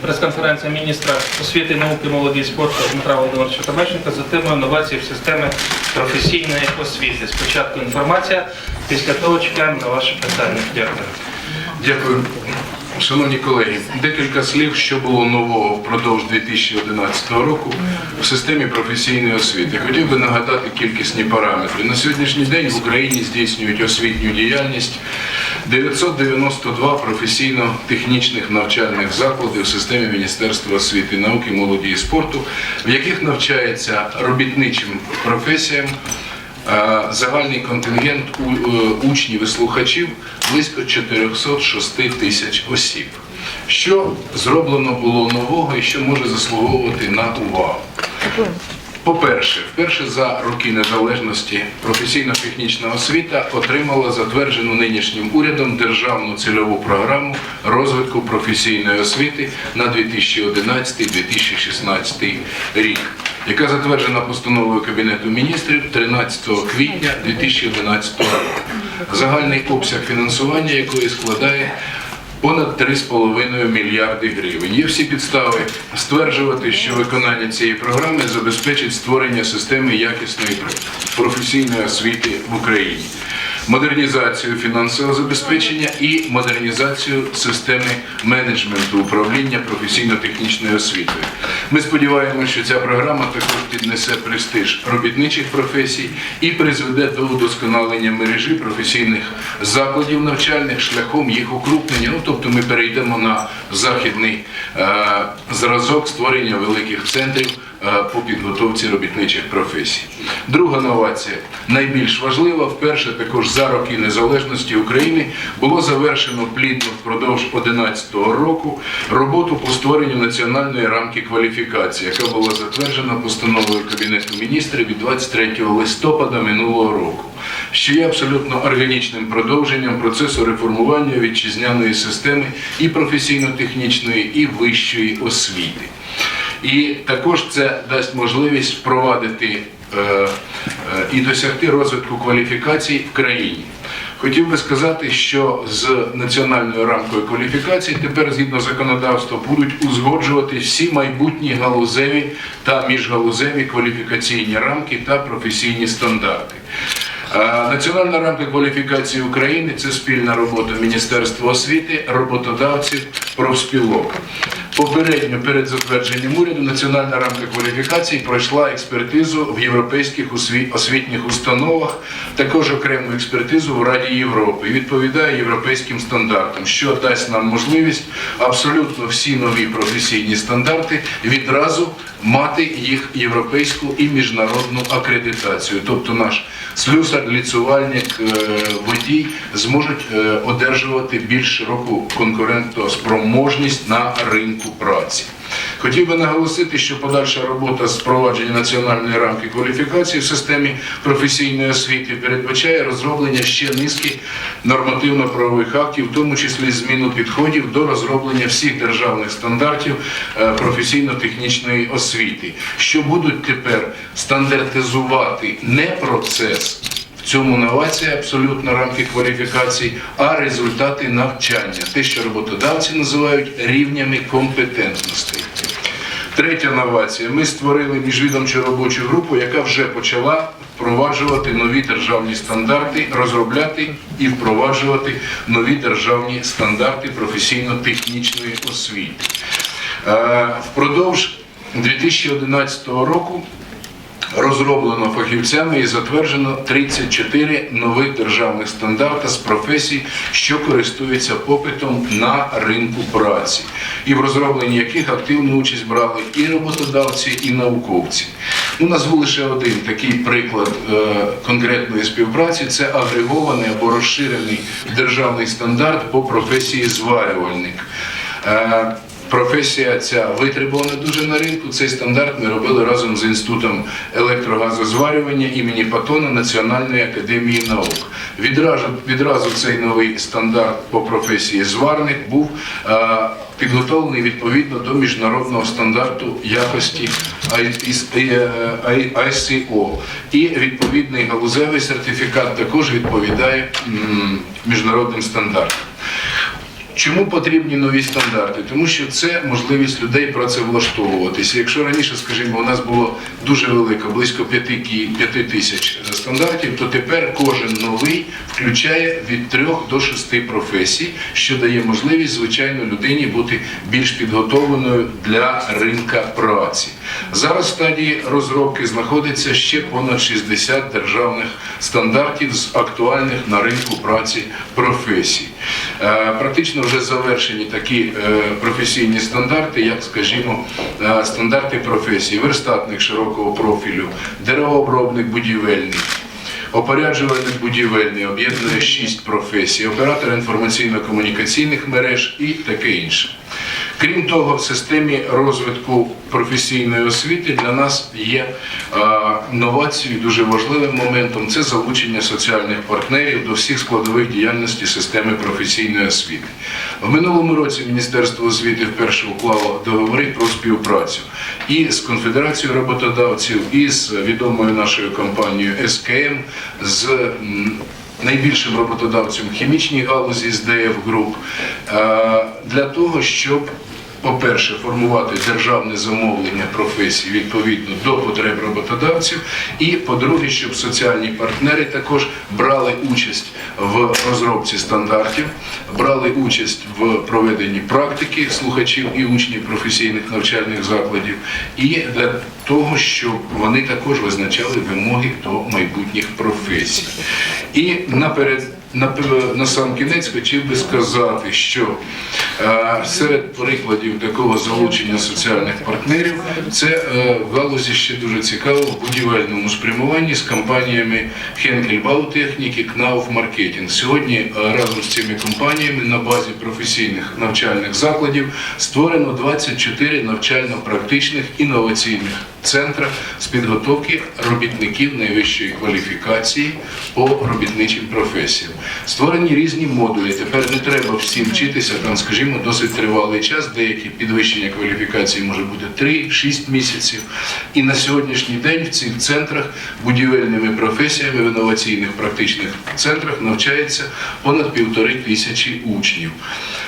прес-конференція міністра освіти, науки, молоді і спорту Дмитра Володимировича Табаченка за темою новації в системі професійної освіти. Спочатку інформація, після того чекаємо на ваші питання. Дякую. Дякую. Шановні колеги, декілька слів, що було нового впродовж 2011 року в системі професійної освіти. Хотів би нагадати кількісні параметри. На сьогоднішній день в Україні здійснюють освітню діяльність 992 професійно-технічних навчальних закладів в системі Міністерства освіти, науки, молоді і спорту, в яких навчається робітничим професіям Е, Загальний контингент е, учнів і слухачів близько 406 тисяч осіб. Що зроблено було нового і що може заслуговувати на увагу? По-перше, вперше за роки незалежності професійно-технічна освіта отримала затверджену нинішнім урядом державну цільову програму розвитку професійної освіти на 2011-2016 рік, яка затверджена постановою Кабінету міністрів 13 квітня 2011 року. Загальний обсяг фінансування якої складає понад 3,5 мільярди гривень. Є всі підстави стверджувати, що виконання цієї програми забезпечить створення системи якісної професійної освіти в Україні, модернізацію фінансового забезпечення і модернізацію системи менеджменту управління професійно-технічною освітою. Ми сподіваємося, що ця програма також піднесе престиж робітничих професій і призведе до удосконалення мережі професійних закладів навчальних шляхом їх укрупнення. Ну, тобто ми перейдемо на західний е, зразок створення великих центрів е, по підготовці робітничих професій. Друга новація, найбільш важлива, вперше також за роки незалежності України було завершено плідно впродовж 2011 року роботу по створенню національної рамки кваліфікації, яка була затверджена постановою Кабінету міністрів від 23 листопада минулого року, що є абсолютно органічним продовженням процесу реформування вітчизняної системи і професійно-технічної, і вищої освіти. І також це дасть можливість впровадити е, е, і досягти розвитку кваліфікацій в країні. Хотів би сказати, що з національною рамкою кваліфікацій тепер, згідно законодавства, будуть узгоджувати всі майбутні галузеві та міжгалузеві кваліфікаційні рамки та професійні стандарти. Е, Національна рамка кваліфікації України це спільна робота Міністерства освіти, роботодавців, профспілок. Попередньо перед затвердженням уряду Національна рамка кваліфікації пройшла експертизу в європейських освітніх установах, також окрему експертизу в Раді Європи і відповідає європейським стандартам, що дасть нам можливість абсолютно всі нові професійні стандарти відразу мати їх європейську і міжнародну акредитацію. Тобто наш слюсар, ліцювальник, е, водій зможуть е, одержувати більш широку конкурентоспроможність на ринку праці. Хотів би наголосити, що подальша робота з впровадження національної рамки кваліфікації в системі професійної освіти передбачає розроблення ще низки нормативно-правових актів, в тому числі зміну підходів до розроблення всіх державних стандартів е, професійно-технічної освіти, що будуть тепер стандартизувати не процес. В цьому новація абсолютно рамки кваліфікацій, а результати навчання, те, що роботодавці називають рівнями компетентностей. Третя новація. Ми створили міжвідомчу робочу групу, яка вже почала впроваджувати нові державні стандарти, розробляти і впроваджувати нові державні стандарти професійно-технічної освіти. Е, Впродовж 2011 року розроблено фахівцями і затверджено 34 нових державних стандарти з професій, що користуються попитом на ринку праці, і в розробленні яких активну участь брали і роботодавці, і науковці. Ну, назву лише один такий приклад е, конкретної співпраці: це агрегований або розширений державний стандарт по професії зварювальник. Е, Професія ця витребувана дуже на ринку. Цей стандарт ми робили разом з інститутом електрогазозварювання імені Патона Національної академії наук. Відразу, відразу цей новий стандарт по професії зварник був е, підготовлений відповідно до міжнародного стандарту якості ICO. І відповідний галузевий сертифікат також відповідає міжнародним стандартам. Чому потрібні нові стандарти? Тому що це можливість людей працевлаштовуватися. Якщо раніше, скажімо, у нас було дуже велико, близько 5, кі- 5 тисяч стандартів, то тепер кожен новий включає від 3 до 6 професій, що дає можливість, звичайно, людині бути більш підготовленою для ринка праці. Зараз в стадії розробки знаходиться ще понад 60 державних стандартів з актуальних на ринку праці професій. Е, Практично вже завершені такі е, професійні стандарти, як, скажімо, е, стандарти професій, верстатник широкого профілю, деревообробник будівельний. Опоряджувальник будівельний об'єднує шість професій, оператор інформаційно-комунікаційних мереж і таке інше. Крім того, в системі розвитку професійної освіти для нас є е, новацією, дуже важливим моментом це залучення соціальних партнерів до всіх складових діяльності системи професійної освіти. В минулому році Міністерство освіти вперше уклало договори про співпрацю і з Конфедерацією роботодавців, і з відомою нашою компанією СКМ, з найбільшим роботодавцем в хімічній галузі з ДФ Груп е, для того, щоб по-перше, формувати державне замовлення професій відповідно до потреб роботодавців, і по-друге, щоб соціальні партнери також брали участь в розробці стандартів, брали участь в проведенні практики слухачів і учнів професійних навчальних закладів, і для того, щоб вони також визначали вимоги до майбутніх професій. І наперед. На, на сам кінець хотів би сказати, що е, серед прикладів такого залучення соціальних партнерів це е, в галузі ще дуже цікаво в будівельному спрямуванні з компаніями Bautechnik і Knauf Marketing. Сьогодні е, разом з цими компаніями на базі професійних навчальних закладів створено 24 навчально-практичних інноваційних центра з підготовки робітників найвищої кваліфікації по робітничим професіям. Створені різні модулі. Тепер не треба всім вчитися, там, скажімо, досить тривалий час. Деякі підвищення кваліфікації може бути 3-6 місяців. І на сьогоднішній день в цих центрах будівельними професіями в інноваційних практичних центрах навчається понад півтори тисячі учнів.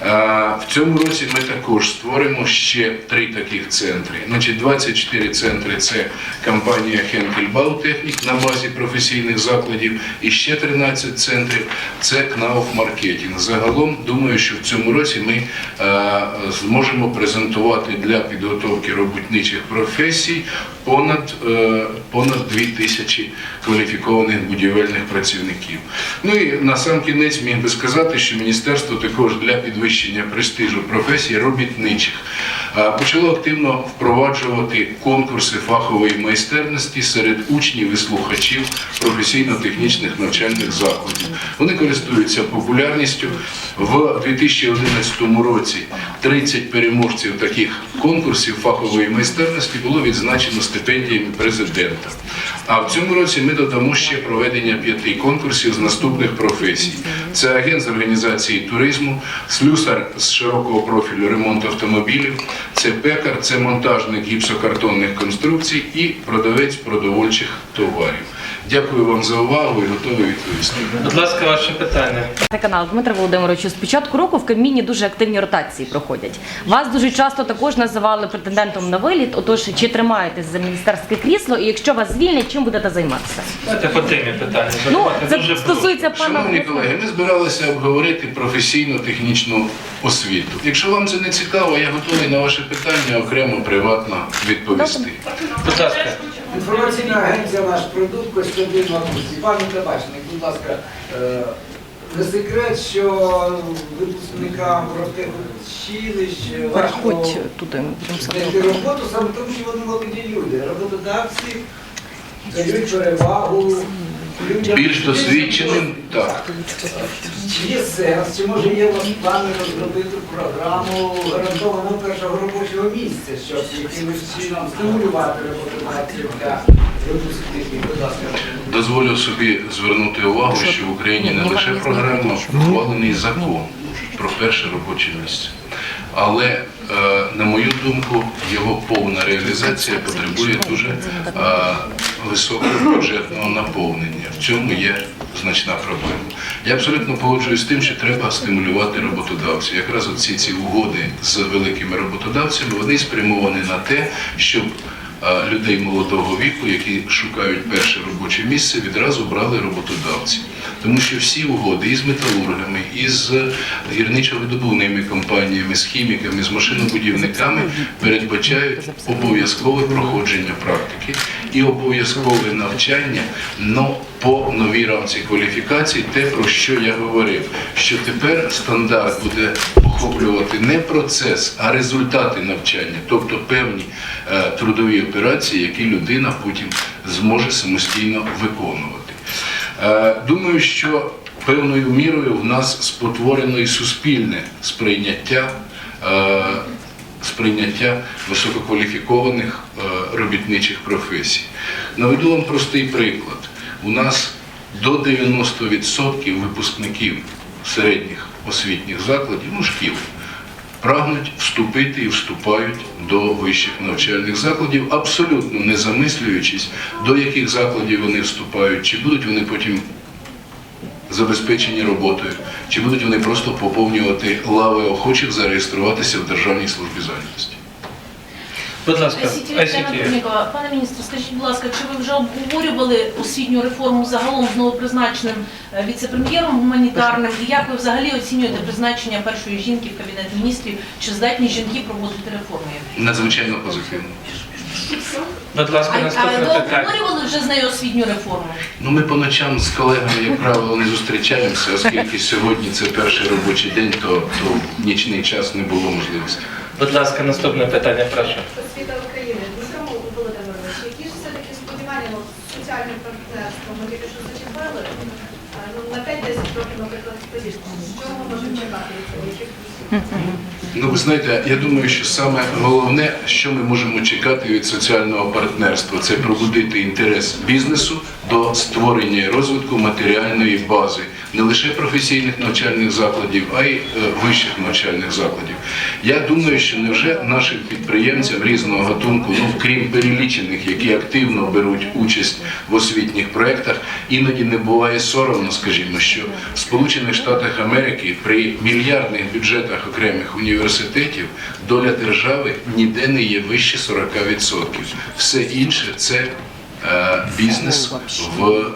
А, В цьому році ми також створимо ще три таких центри. Значить, 24 центри це компанія Henkel Bautechnik на базі професійних закладів, і ще 13 центрів це Knauf Marketing. Загалом думаю, що в цьому році ми е, зможемо презентувати для підготовки робітничих професій понад, е, понад 2 тисячі кваліфікованих будівельних працівників. Ну і на сам кінець міг би сказати, що міністерство також для підвищення престижу професій робітничих почало активно впроваджувати конкурси фахової майстерності серед учнів і слухачів професійно-технічних навчальних закладів. Вони користуються популярністю. В 2011 році 30 переможців таких конкурсів фахової майстерності було відзначено стипендіями президента. А в цьому році ми додамо ще проведення п'яти конкурсів з наступних професій: це агент з організації туризму, слюсар з широкого профілю ремонт автомобілів, це пекар, це монтажник гіпсокартонних конструкцій і продавець продовольчих товарів. Дякую вам за увагу і готовий відповісти. Будь ласка, ваше питання. Це канал Дмитро Володимировичу. З початку року в Кабміні дуже активні ротації проходять. Вас дуже часто також називали претендентом на виліт. Отож, чи тримаєтесь за міністерське крісло? І якщо вас звільнять, чим будете займатися? Давайте по темі питання. Ну це Дуже стосується пана Шановні колеги, ми збиралися обговорити професійно-технічну освіту. Якщо вам це не цікаво, я готовий на ваше питання окремо приватно відповісти. Будь ласка. Інформаційна агенція наш продукт Костянтин Матусі. Пане Кабачник, будь ласка, е, не секрет, що випускникам профтехучилищ важко знайти роботу саме тому, що вони молоді люди. Роботодавці дають перевагу. Більш досвідченим, так. Є сенс, чи може є у вас плани розробити програму гарантованого першого робочого місця, щоб якимось чином стимулювати роботодавців для? Дозволю собі звернути увагу, що в Україні не лише програма, ухвалений закон про перше робоче місце. Але, е, на мою думку, його повна реалізація потребує дуже е, високого бюджетного наповнення. В цьому є значна проблема. Я абсолютно погоджуюсь з тим, що треба стимулювати роботодавців. Якраз оці ці угоди з великими роботодавцями вони спрямовані на те, щоб людей молодого віку, які шукають перше робоче місце, відразу брали роботодавці. Тому що всі угоди із металургами, із гірничо-видобувними компаніями, з хіміками, з машинобудівниками передбачають обов'язкове проходження практики і обов'язкове навчання но по новій рамці кваліфікації, те, про що я говорив, що тепер стандарт буде охоплювати не процес, а результати навчання, тобто певні е, трудові операції, які людина потім зможе самостійно виконувати. Е, Думаю, що певною мірою в нас спотворено і суспільне сприйняття. е, Сприйняття висококваліфікованих е, робітничих професій. Наведу вам простий приклад. У нас до 90% випускників середніх освітніх закладів, ну шкіл, прагнуть вступити і вступають до вищих навчальних закладів, абсолютно не замислюючись, до яких закладів вони вступають, чи будуть вони потім забезпечені роботою, чи будуть вони просто поповнювати лави охочих зареєструватися в Державній службі зайнятості. Будь ласка. Турнікова, пане міністр, скажіть, будь ласка, чи ви вже обговорювали освітню реформу загалом з новопризначеним е, віце-прем'єром гуманітарним? І як ви взагалі оцінюєте призначення першої жінки в кабінет міністрів? Чи здатні жінки проводити реформи? Надзвичайно позитивно. Будь ласка, А, а ви питання. обговорювали вже з нею освітню реформу? Ну, ми по ночам з колегами, як правило, не зустрічаємося, оскільки сьогодні це перший робочий день, то, то в нічний час не було можливості. Будь ласка, наступне питання, прошу. Освіта України. Дмитро Володимирович, які ж все-таки сподівання ну, соціальне партнерство? Ми тільки що зачепили. А, Ну, на 5-10 років, наприклад, вперед. Що ми можемо чекати від цього? Яких плюсів? Ну, ви знаєте, я думаю, що саме головне, що ми можемо чекати від соціального партнерства, це пробудити інтерес бізнесу до створення і розвитку матеріальної бази не лише професійних навчальних закладів, а й е, вищих навчальних закладів. Я думаю, що невже нашим підприємцям різного гатунку, ну крім перелічених, які активно беруть участь в освітніх проєктах, іноді не буває соромно, скажімо, що в Сполучених Штатах Америки при мільярдних бюджетах окремих університетів доля держави ніде не є вище 40%. Все інше це бізнес в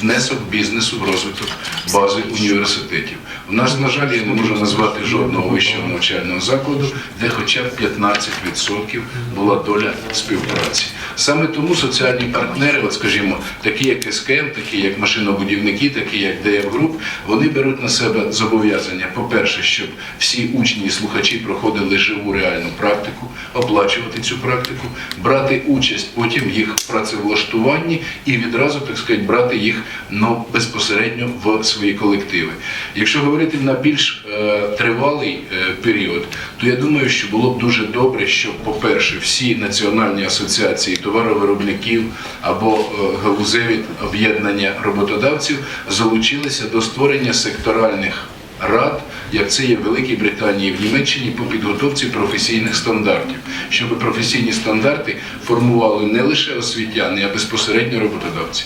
внесок бізнесу в розвиток бази університетів. У нас, на жаль, я не можу назвати жодного вищого навчального закладу, де хоча б 15% була доля співпраці. Саме тому соціальні партнери, от скажімо, такі як СКМ, такі як машинобудівники, такі як ДФ Груп, вони беруть на себе зобов'язання, по-перше, щоб всі учні і слухачі проходили живу реальну практику, оплачувати цю практику, брати участь потім в їх працевлаштуванні і відразу, так сказати, брати їх ну, безпосередньо в свої колективи. Якщо говорити на більш е, тривалий е, період, то я думаю, що було б дуже добре, щоб, по-перше, всі національні асоціації товаровиробників або е, галузеві об'єднання роботодавців залучилися до створення секторальних рад, як це є в Великій Британії, в Німеччині по підготовці професійних стандартів, щоб професійні стандарти формували не лише освітяни, а безпосередньо роботодавці.